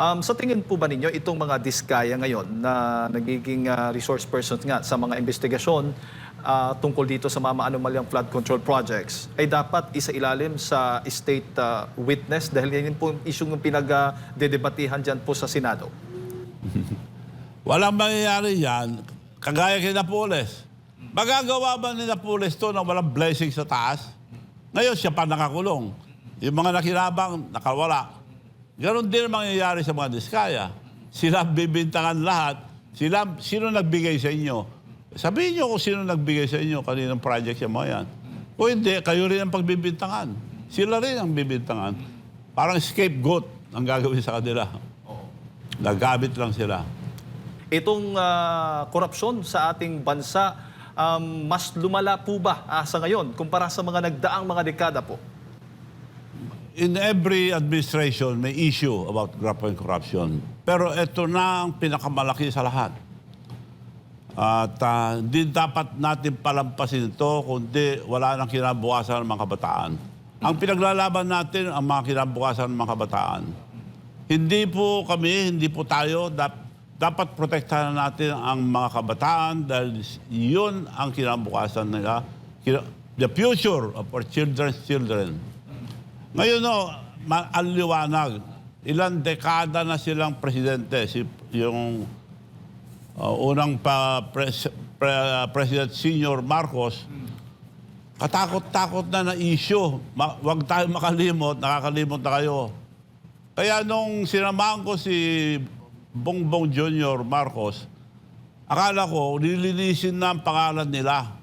Um, sa tingin po ba ninyo itong mga diskaya ngayon na nagiging ah, resource persons nga sa mga investigasyon ah, tungkol dito sa mga anomalyang flood control projects ay dapat isa ilalim sa state ah, witness dahil yan po yung issue yung pinag-dedebatihan dyan po sa Senado? Walang mangyayari yan, kagaya kay Napoles. Magagawa ba ni Napoles to na walang blessing sa taas? Ngayon siya pa nakakulong. Yung mga nakinabang, nakawala. Ganon din ang mangyayari sa mga diskaya. Sila bibintangan lahat. Sila, sino nagbigay sa inyo? Sabihin niyo kung sino nagbigay sa inyo kaninang project yung mga yan. O hindi, kayo rin ang pagbibintangan. Sila rin ang bibintangan. Parang scapegoat ang gagawin sa kanila. Nagamit lang sila. Itong korupsyon sa ating bansa, um, mas lumala po ba ah, sa ngayon kumpara sa mga nagdaang mga dekada po? In every administration may issue about and corruption. Pero ito na ang pinakamalaki sa lahat. At ah, hindi dapat natin palampasin ito kundi wala nang kinabukasan ng mga kabataan. Ang pinaglalaban natin ang mga kinabukasan ng mga kabataan. Hindi po kami, hindi po tayo, dap- dapat protektahan natin ang mga kabataan dahil yun ang kinabukasan nila. The future of our children's children. Ngayon, no, ma- ang liwanag. Ilang dekada na silang presidente. Si, yung uh, unang pa, pres, pre- President Senior Marcos, katakot-takot na na issue. Ma- Huwag tayo makalimot, nakakalimot na kayo. Kaya nung sinamahan ko si Bongbong Jr. Marcos, akala ko nilinisin na ang pangalan nila.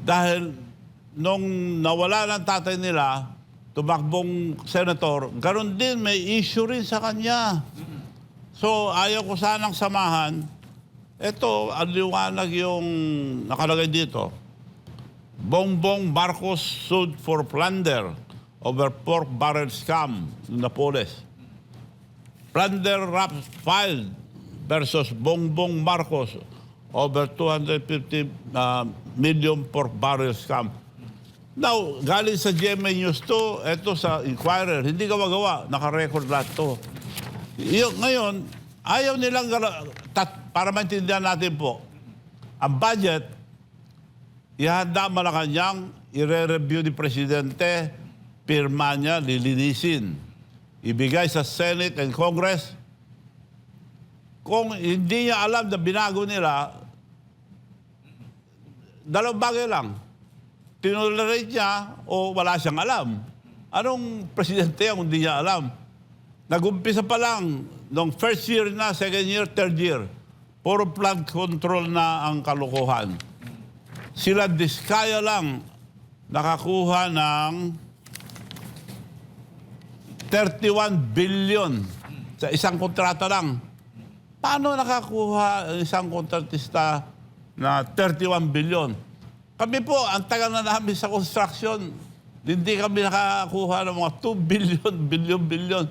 Dahil nung nawala ng tatay nila, tumakbong senator, ganon din may issue rin sa kanya. So ayaw ko sanang samahan. Ito, ang liwanag yung nakalagay dito. Bongbong Marcos sued for plunder over pork barrel scam in Napoles. Plunder rap filed versus Bongbong Marcos over 250 uh, million pork barrel scam. Now, galing sa GMA News to, eto sa Inquirer, hindi gawa-gawa, nakarecord lahat to. Yung, ngayon, ayaw nilang, tat, para maintindihan natin po, ang budget, ihanda Malacanang, ire-review ni Presidente, pirma niya, lilinisin. Ibigay sa Senate and Congress. Kung hindi niya alam na binago nila, dalawang bagay lang. Tinolerate niya o wala siyang alam. Anong presidente ang hindi niya alam? Nagumpisa pa lang, nung first year na, second year, third year, puro flood control na ang kalokohan. Sila diskaya lang nakakuha ng 31 billion sa isang kontrata lang. Paano nakakuha ang isang kontratista na 31 billion? Kami po, ang tagal na namin sa construction, hindi kami nakakuha ng mga 2 billion, billion, billion.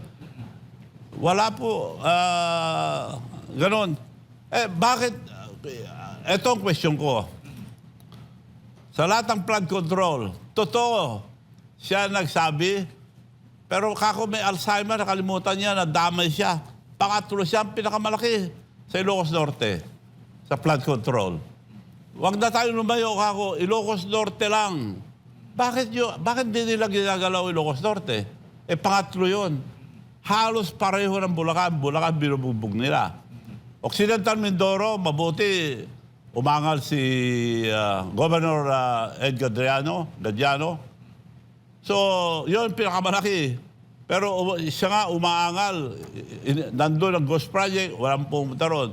Wala po, ah, ganon. Eh, bakit, uh, ito ang question ko. Sa lahat ng flood control, totoo, siya nagsabi, pero kako may Alzheimer, nakalimutan niya, nadamay siya. Pangatlo siya ang pinakamalaki sa Ilocos Norte, sa flood control. Huwag na tayo lumayo, kako. Ilocos Norte lang. Bakit, yun, bakit di nila ginagalaw Ilocos Norte? Eh, pangatlo yon. Halos pareho ng Bulacan. Bulacan binubugbog nila. Occidental Mindoro, mabuti. Umangal si ah, Governor ah, Edgar Adriano, Gadiano. So, yun pinakamalaki. Pero um, siya nga umaangal. In- Nandun ang Ghost Project, walang pumunta ron.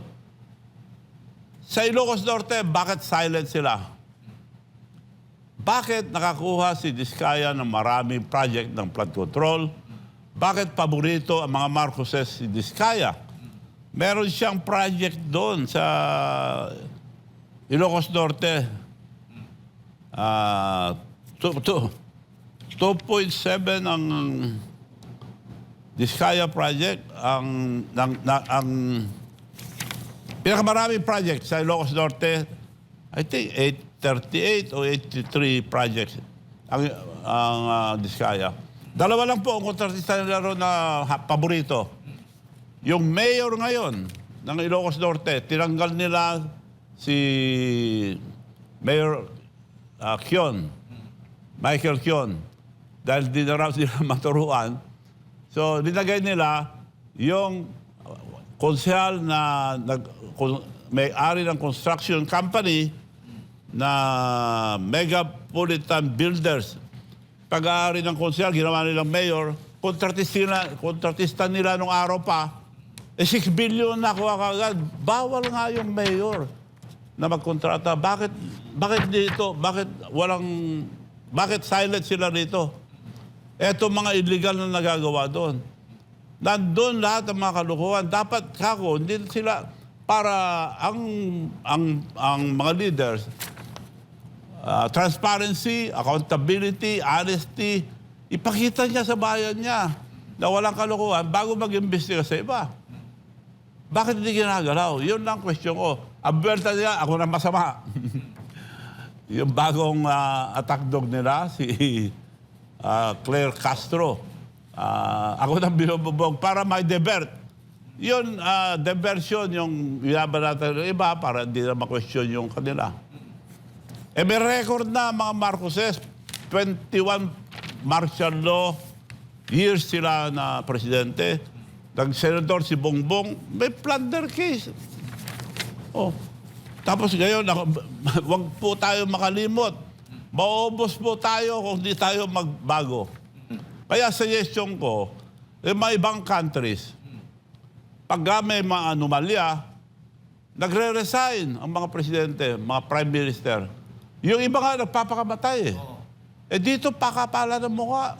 Sa Ilocos Norte, bakit silent sila? Bakit nakakuha si Diskaya ng maraming project ng flood control? Bakit paborito ang mga Marcoses si Diskaya? Meron siyang project doon sa Ilocos Norte. Ah, to, to, 2.7 ang Diskaya project ang ng, na, ang pinakamaraming project sa Ilocos Norte I think 838 o 83 projects ang ang ah, Diskaya. Dalawa lang po ang kontratista nila na paborito. Yung mayor ngayon ng Ilocos Norte, tinanggal nila si Mayor ah, Kion, Michael Kion, dahil di na sila maturuan. So, linagay nila yung konsehal na nag, may-ari ng construction company na Megapolitan Builders. Pag-aari ng konsehal, ginawa nilang mayor, kontratista kontratista nila nung araw pa, eh 6 billion na kuha kagad. Bawal nga yung mayor na magkontrata. Bakit, bakit dito? Bakit walang, bakit silent sila dito? Eto mga illegal na nagagawa doon. Nandun lahat ng mga kalukuhan. Dapat kako, hindi sila para ang ang ang mga leaders uh, transparency, accountability, honesty, ipakita niya sa bayan niya na walang kalukuhan bago mag-imbestiga sa iba. Bakit hindi ginagalaw? Yun lang question ko. Abuelta niya, ako na masama. yung bagong ah, attack dog nila, si ah, Claire Castro. Ah, ako na binububog para may divert. Yun, ah, diversion yung yaban natin ng iba para hindi na ma-question yung kanila. Eh may record na mga Marcoses, 21 martial law years sila na presidente. Nag-senador si Bongbong, may plunder case. Oh. Tapos ngayon, wag po tayo makalimot. Maubos po tayo kung di tayo magbago. Kaya suggestion ko, eh, mga ibang countries, pag may mga anomalya, nagre-resign ang mga presidente, mga prime minister. Yung iba nga nagpapakamatay eh. Eh dito pakapala ng mukha.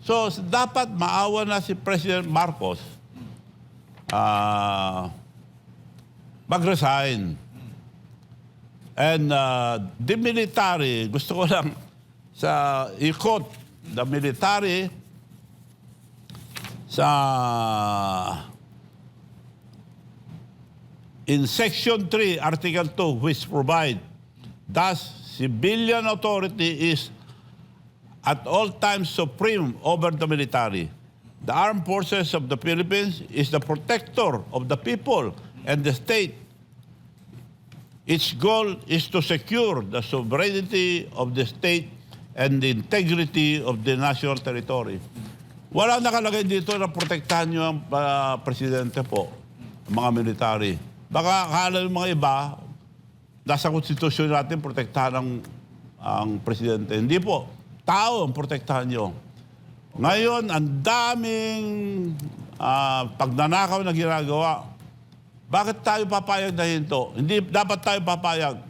So dapat maawa na si President Marcos ah mag-resign. And uh, the military, gusto ko lang sa ikot, the military sa in Section 3, Article 2, which provide, thus, civilian authority is at all times supreme over the military. The armed forces of the Philippines is the protector of the people and the state. Its goal is to secure the sovereignty of the state and the integrity of the national territory. Wala nakalagay dito na protektahan nyo ang ah, presidente po, ang mga military. Baka akala ng mga iba, nasa konstitusyon natin protektahan ang, ang presidente. Hindi po. Tao ang protektahan nyo. Ngayon, ang daming ah, pagnanakaw na ginagawa. Bakit tayo papayag na hinto? Hindi dapat tayo papayag.